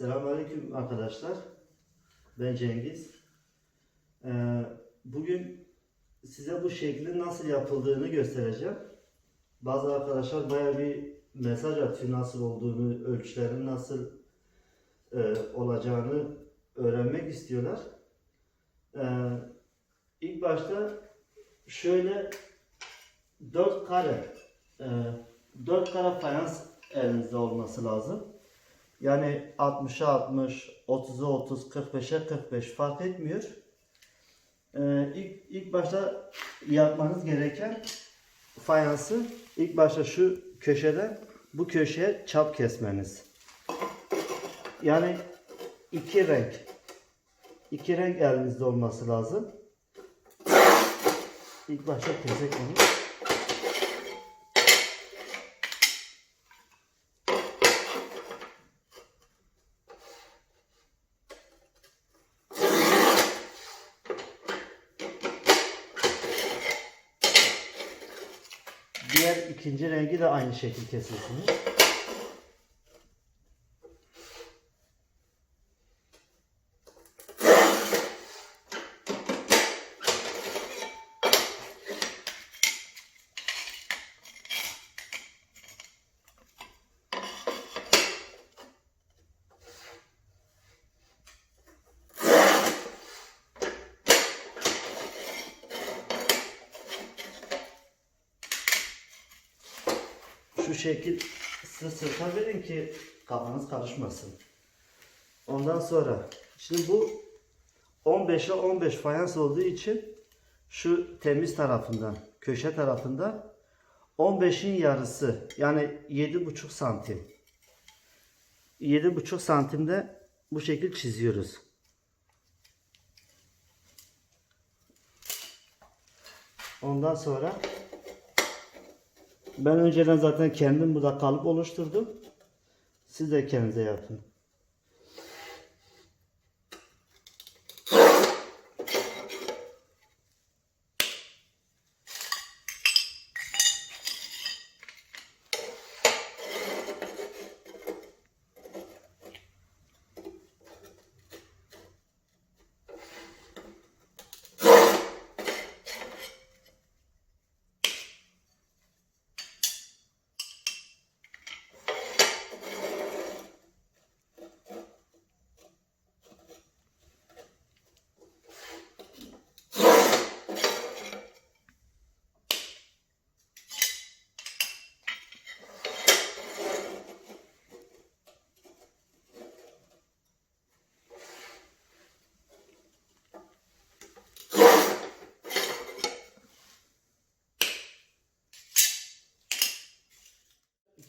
Selamünaleyküm arkadaşlar. Ben Cengiz. Ee, bugün size bu şeklin nasıl yapıldığını göstereceğim. Bazı arkadaşlar bayağı bir mesaj atıyor nasıl olduğunu, ölçülerin nasıl e, olacağını öğrenmek istiyorlar. Ee, ilk başta şöyle 4 kare e, 4 kare fayans elinizde olması lazım. Yani 60'a 60, 30'a 30, 45'e 45 fark etmiyor. Ee, ilk, ilk başta yapmanız gereken fayansı ilk başta şu köşeden bu köşeye çap kesmeniz. Yani iki renk iki renk elinizde olması lazım. İlk başta kesek onu. Diğer ikinci rengi de aynı şekil kesiyorsunuz. Şu şekil sırt sırta verin ki kafanız karışmasın. Ondan sonra şimdi bu 15'e 15 fayans olduğu için şu temiz tarafından köşe tarafında 15'in yarısı yani 7,5 santim. 7,5 santimde bu şekil çiziyoruz. Ondan sonra ben önceden zaten kendim burada kalıp oluşturdum. Siz de kendinize yapın.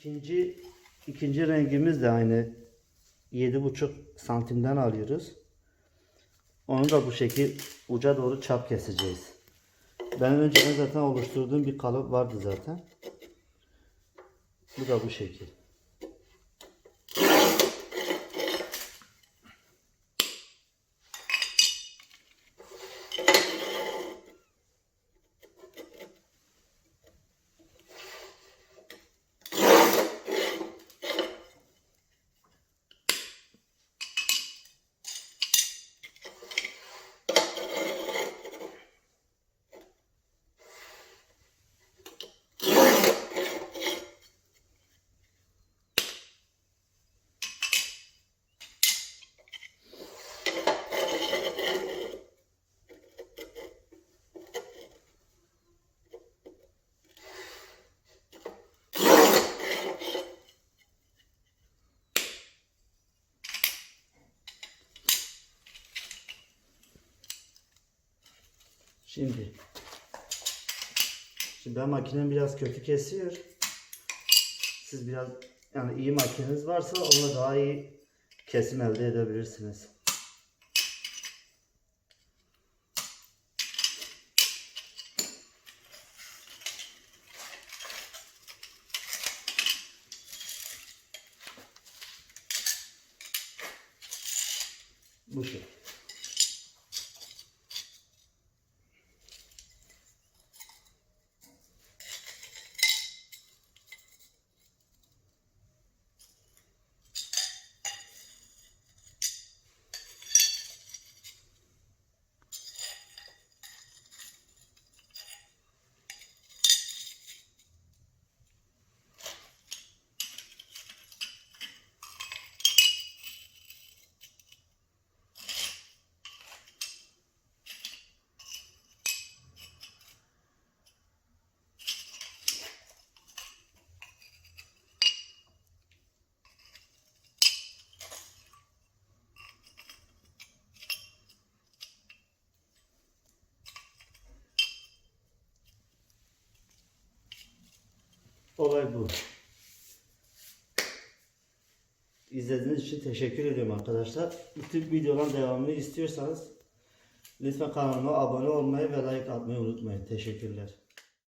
İkinci ikinci rengimiz de aynı 7,5 santimden alıyoruz. Onu da bu şekil uca doğru çap keseceğiz. Ben önceden zaten oluşturduğum bir kalıp vardı zaten. Bu da bu şekil. Şimdi Şimdi ben makinem biraz kötü kesiyor. Siz biraz yani iyi makineniz varsa onunla daha iyi kesim elde edebilirsiniz. Bu şey. Olay bu. İzlediğiniz için teşekkür ediyorum arkadaşlar. Bu tip videoların devamını istiyorsanız lütfen kanalıma abone olmayı ve like atmayı unutmayın. Teşekkürler.